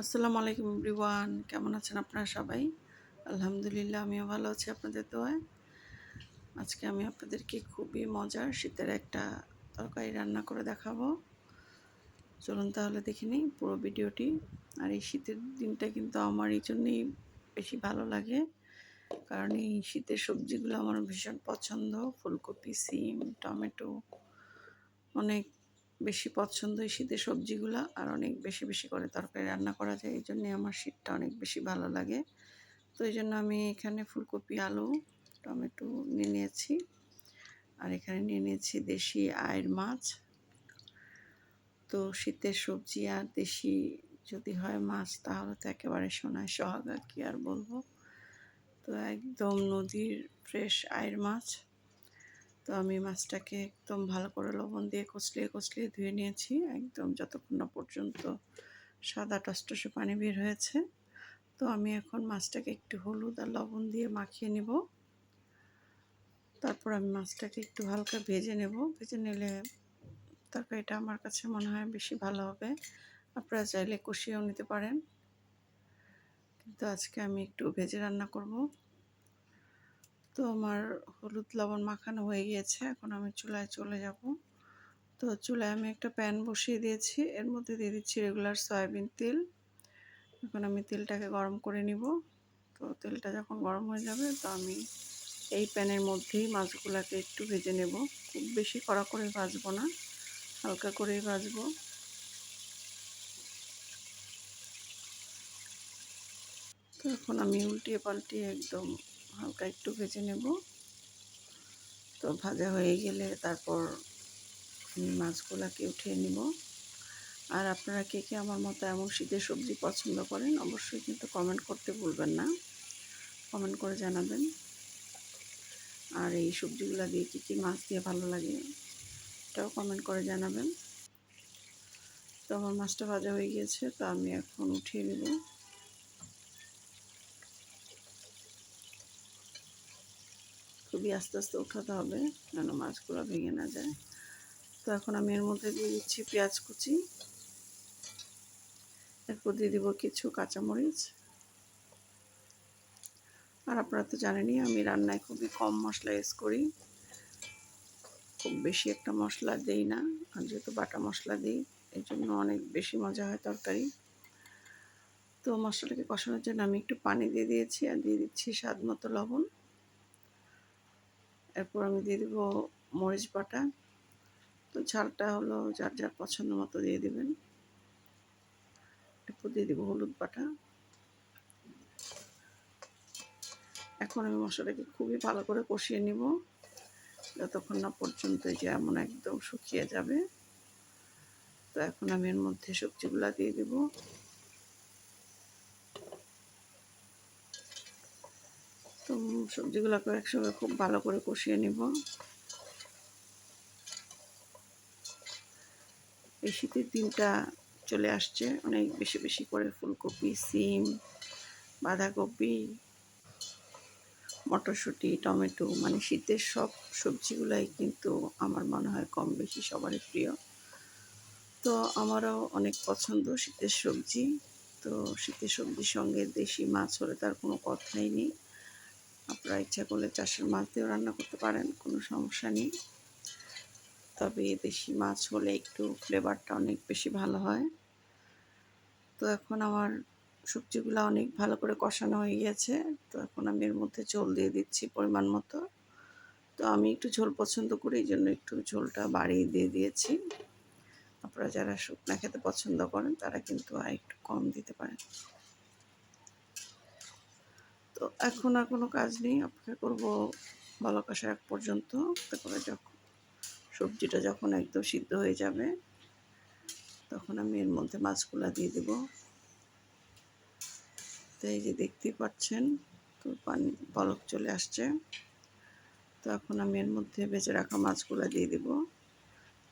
আসসালামু আলাইকুম এভরিওয়ান, কেমন আছেন আপনারা সবাই? আলহামদুলিল্লাহ, আমিও ভালো আছি আপনাদের দোয়ায়। আজকে আমি আপনাদেরকে খুবই মজার শীতের একটা তরকারি রান্না করে দেখাবো। চলুন তাহলে দেখে নিই পুরো ভিডিওটি। আর এই শীতের দিনটা কিন্তু আমার এই জন্যেই বেশি ভালো লাগে। কারণ এই শীতের সবজিগুলো আমার ভীষণ পছন্দ। ফুলকপি, সিম, টমেটো, অনেক বেশি পছন্দ এই শীতের সবজিগুলো আর অনেক বেশি বেশি করে তরকারি রান্না করা যায়। এই জন্যে আমার শীতটা অনেক বেশি ভালো লাগে। তো এই জন্য আমি এখানে ফুলকপি, আলু, টমেটো নিয়ে নিয়েছি। আর এখানে নিয়ে নিয়েছি দেশি আয়ের মাছ। তো শীতের সবজি আর দেশি যদি হয় মাছ, তাহলে তো একেবারে সোনায় সোহাগা কি আর বলব। তো একদম নদীর ফ্রেশ আয়ের মাছ। তো আমি মাছটাকে একদম ভালো করে লবণ দিয়ে কচলিয়ে কচলিয়ে ধুয়ে নিয়েছি। একদম যতক্ষণ না পর্যন্ত সাদা টসটসে পানি বের হয়েছে। তো আমি এখন মাছটাকে একটু হলুদ আর লবণ দিয়ে মাখিয়ে নেব। তারপর আমি মাছটাকে একটু হালকা ভেজে নেব। ভেজে নিলে তারপর এটা আমার কাছে মনে হয় বেশি ভালো হবে। আপনারা চাইলে কষিয়েও নিতে পারেন। কিন্তু আজকে আমি একটু ভেজে রান্না করব। তো আমার হলুদ লবণ মাখানো হয়ে গিয়েছে। এখন আমি চুলায় চলে যাব। তো চুলায় আমি একটা প্যান বসিয়ে দিয়েছি। এর মধ্যে দিয়ে দিচ্ছি রেগুলার সয়াবিন তেল। এখন আমি তেলটাকে গরম করে নিব। তো তেলটা যখন গরম হয়ে যাবে, তো আমি এই প্যানের মধ্যেই মাছগুলোকে একটু ভেজে নেব। খুব বেশি কড়া করে ভাজবো না, হালকা করেই ভাজবো। তো এখন আমি উল্টিয়ে পাল্টিয়ে একদম হালকা একটু ভেজে নেব। তো ভাজা হয়ে গেলে তারপর আমি মাছগুলোকে উঠিয়ে নিব। আর আপনারা কে কে আমার মতো এমন শীতের সবজি পছন্দ করেন, অবশ্যই কিন্তু কমেন্ট করতে ভুলবেন না। কমেন্ট করে জানাবেন। আর এই সবজিগুলো দিয়ে কী কী মাছ দিয়ে ভালো লাগে, এটাও কমেন্ট করে জানাবেন। তো আমার মাছটা ভাজা হয়ে গিয়েছে তো আমি এখন উঠিয়ে নেব। খুবই আস্তে আস্তে উঠাতে হবে, যেন মাছগুলো ভেঙে না যায়। তো এখন আমি এর মধ্যে দিয়ে দিচ্ছি পেঁয়াজ কুচি। এরপর দিয়ে দিব কিছু কাঁচামরিচ। আর আপনারা তো জানেনই, আমি রান্নায় খুবই কম মশলা ইউজ করি। খুব বেশি একটা মশলা দেই না, আর যেহেতু বাটা মশলা দিই এই জন্য অনেক বেশি মজা হয় তরকারি। তো মশলাটাকে কষানোর জন্য আমি একটু পানি দিয়ে দিয়েছি, আর দিয়ে দিচ্ছি স্বাদ মতো লবণ। এরপর আমি দিয়ে দেবো মরিচ বাটা। তো ঝালটা হলো যার যার পছন্দ মতো দিয়ে দেবেন। এরপর দিয়ে দেবো হলুদ বাটা। এখন আমি মশলাটাকে খুবই ভালো করে কষিয়ে নিব। যতক্ষণ না পর্যন্ত যে এমন একদম শুকিয়ে যাবে। তো এখন আমি এর মধ্যে সবজিগুলা দিয়ে দেব। তো সবজিগুলোকে একসঙ্গে খুব ভালো করে কষিয়ে নেব। এই শীতের দিনটা চলে আসছে, অনেক বেশি বেশি করে ফুলকপি, সিম, বাঁধাকপি, মটরশুঁটি, টমেটো মানে শীতের সব সবজিগুলাই কিন্তু আমার মনে হয় কম বেশি সবারই প্রিয়। তো আমারও অনেক পছন্দ শীতের সবজি, তো শীতের সবজির সঙ্গে দেশি মাছ হলে তার কোনো কথাই নেই। আপনারা ইচ্ছা করলে চাষের মাছ দিয়েও রান্না করতে পারেন, কোনো সমস্যা নেই। তবে দেশি মাছ হলে একটু ফ্লেভারটা অনেক বেশি ভালো হয়। তো এখন আমার সবজিগুলো অনেক ভালো করে কষানো হয়ে গেছে। তো এখন আমি এর মধ্যে ঝোল দিয়ে দিচ্ছি পরিমাণ মতো। তো আমি একটু ঝোল পছন্দ করি, এই জন্য একটু ঝোলটা বাড়িয়ে দিয়ে দিয়েছি। আপনারা যারা শুকনা খেতে পছন্দ করেন, তারা কিন্তু আর একটু কম দিতে পারেন। তো এখন আর কোনো কাজ নেই। অপেক্ষা করব ভালো কষার এক পর্যন্ত। তারপরে যখন সবজিটা যখন একদম সিদ্ধ হয়ে যাবে, তখন আমি এর মধ্যে মাছগুলা দিয়ে দেব। তো এই যে দেখতেই পাচ্ছেন, তো পানি, বলক চলে আসছে। তো এখন আমি এর মধ্যে বেঁচে রাখা মাছগুলা দিয়ে দেব।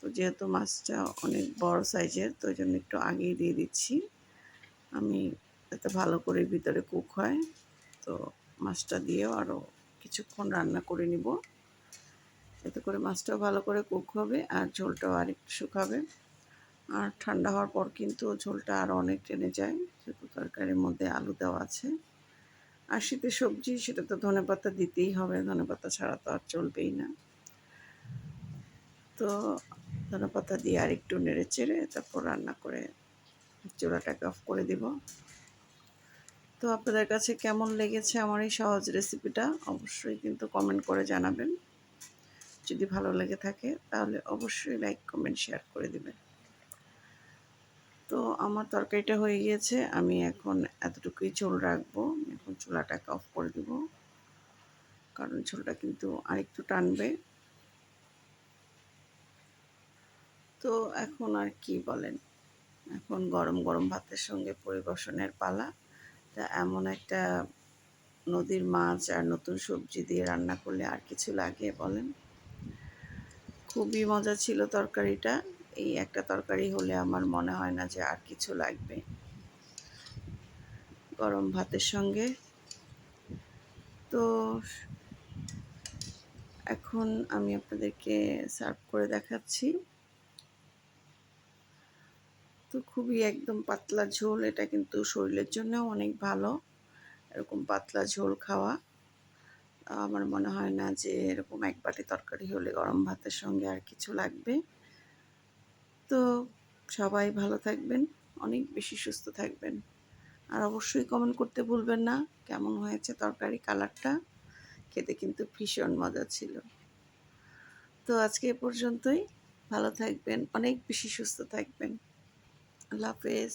তো যেহেতু মাছটা অনেক বড় সাইজের, তো ওই জন্য একটু আগেই দিয়ে দিচ্ছি। আমি যাতে ভালো করে ভিতরে কুক হয়। তো মাছটা দিয়েও আরও কিছুক্ষণ রান্না করে নিব। এতে করে মাছটাও ভালো করে কুক হবে আর ঝোলটাও আর একটু শুকাবে। আর ঠান্ডা হওয়ার পর কিন্তু ঝোলটা আরও অনেক টেনে যায়, যেহেতু তরকারির মধ্যে আলু দেওয়া আছে। আর শীতের সবজি সেটা তো ধনেপাতা দিতেই হবে ধনেপাতা ছাড়া তো আর চলবেই না। তো ধনেপাতা দিয়ে আর একটু নেড়ে চেড়ে তারপর রান্না করে চুলাটাকে অফ করে দিব। তো আপনাদের কাছে কেমন লেগেছে আমার এই সহজ রেসিপিটা অবশ্যই কিন্তু কমেন্ট করে জানাবেন। যদি ভালো লেগে থাকে, তাহলে অবশ্যই লাইক কমেন্ট শেয়ার করে দেবেন। তো আমার তরকারিটা হয়ে গিয়েছে। আমি এখন এতটুকুই চুল রাখব। এখন চুলাটাকে অফ করে দিব। কারণ চুলটা কিন্তু আরেকটু টানবে। তো এখন আর কি বলেন? এখন গরম গরম ভাতের সঙ্গে পরিবেশনের পালা। তা এমন একটা নদীর মাছ আর নতুন সবজি দিয়ে রান্না করলে আর কিছু লাগে বলেন? খুবই মজা ছিল তরকারিটা। এই একটা তরকারি হলে আমার মনে হয় না যে আর কিছু লাগবে। গরম ভাতের সঙ্গে। তো এখন আমি আপনাদেরকে সার্ভ করে দেখাচ্ছি। তো খুবই একদম পাতলা ঝোল, এটা কিন্তু শরীরের জন্যও অনেক ভালো। এরকম পাতলা ঝোল খাওয়া। আমার মনে হয় না যে এরকম এক বাটি তরকারি হলে গরম ভাতের সঙ্গে আর কিছু লাগবে। তো সবাই ভালো থাকবেন, অনেক বেশি সুস্থ থাকবেন। আর অবশ্যই কমেন্ট করতে ভুলবেন না, কেমন হয়েছে তরকারি, কালারটা? খেতে কিন্তু ভীষণ মজা ছিল। তো আজকে এ পর্যন্তই। ভালো থাকবেন, অনেক বেশি সুস্থ থাকবেন। আল্লাহ হাফেজ